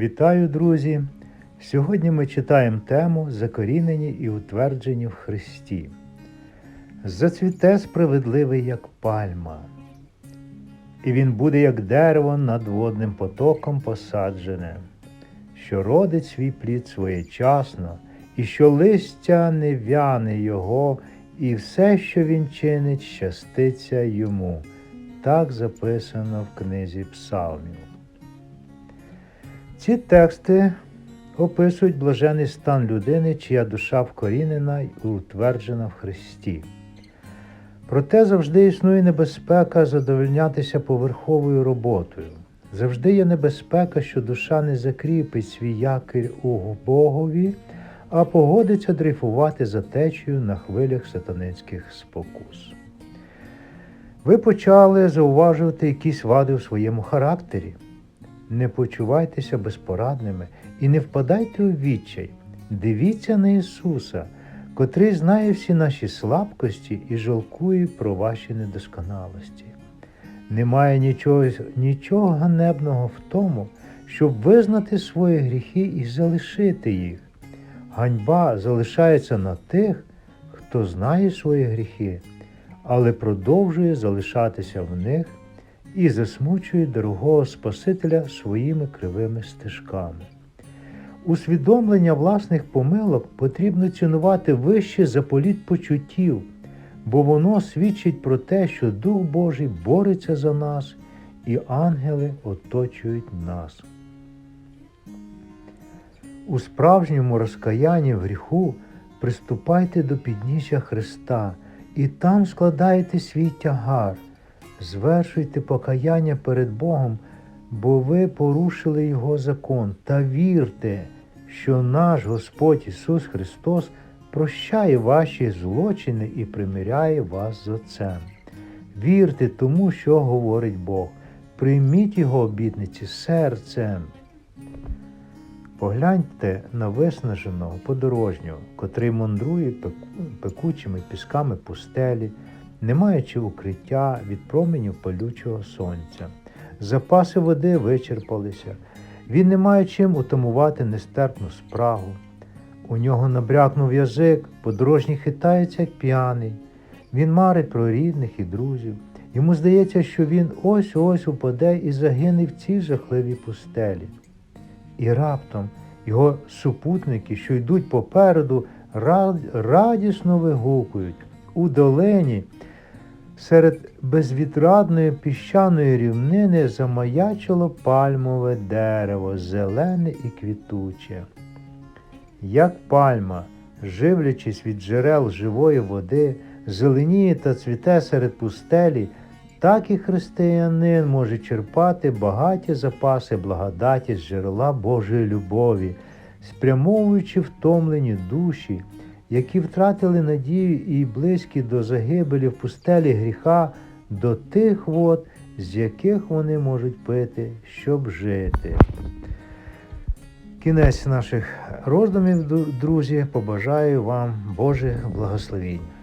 Вітаю, друзі! Сьогодні ми читаємо тему Закорінені і утверджені в Христі. Зацвіте справедливий, як пальма, і він буде, як дерево над водним потоком посаджене, що родить свій плід своєчасно, і що листя не вяне його, і все, що він чинить, щаститься йому. Так записано в книзі Псалмів. Ці тексти описують блажений стан людини, чия душа вкорінена і утверджена в Христі. Проте завжди існує небезпека задовольнятися поверховою роботою. Завжди є небезпека, що душа не закріпить свій якір у Богові, а погодиться дрейфувати за течією на хвилях сатанинських спокус. Ви почали зауважувати якісь вади у своєму характері. Не почувайтеся безпорадними і не впадайте у відчай. Дивіться на Ісуса, котрий знає всі наші слабкості і жалкує про ваші недосконалості. Немає нічого, нічого ганебного в тому, щоб визнати свої гріхи і залишити їх. Ганьба залишається на тих, хто знає свої гріхи, але продовжує залишатися в них і засмучує дорогого Спасителя своїми кривими стежками. Усвідомлення власних помилок потрібно цінувати вище за політ почуттів, бо воно свідчить про те, що Дух Божий бореться за нас і ангели оточують нас. У справжньому розкаянні в гріху приступайте до підніжжя Христа і там складайте свій тягар. Звершуйте покаяння перед Богом, бо ви порушили Його закон, та вірте, що наш Господь Ісус Христос прощає ваші злочини і примиряє вас з Отцем. Вірте тому, що говорить Бог, прийміть Його обітниці серцем. Погляньте на виснаженого подорожнього, котрий мандрує пекучими пісками пустелі, не маючи укриття від променів палючого сонця. Запаси води вичерпалися, він не має чим утамувати нестерпну спрагу. У нього набрякнув язик, подорожній хитається, як п'яний. Він марить про рідних і друзів. Йому здається, що він ось ось упаде і загине в цій жахливій пустелі. І раптом його супутники, що йдуть попереду, радісно вигукують у долині. Серед безвідрадної піщаної рівнини замаячило пальмове дерево, зелене і квітуче. Як пальма, живлячись від джерел живої води, зеленіє та цвіте серед пустелі, так і християнин може черпати багаті запаси благодаті з джерела Божої любові, спрямовуючи втомлені душі які втратили надію і близькі до загибелі в пустелі гріха, до тих вод, з яких вони можуть пити, щоб жити. Кінець наших роздумів, друзі, побажаю вам Божих благословінь.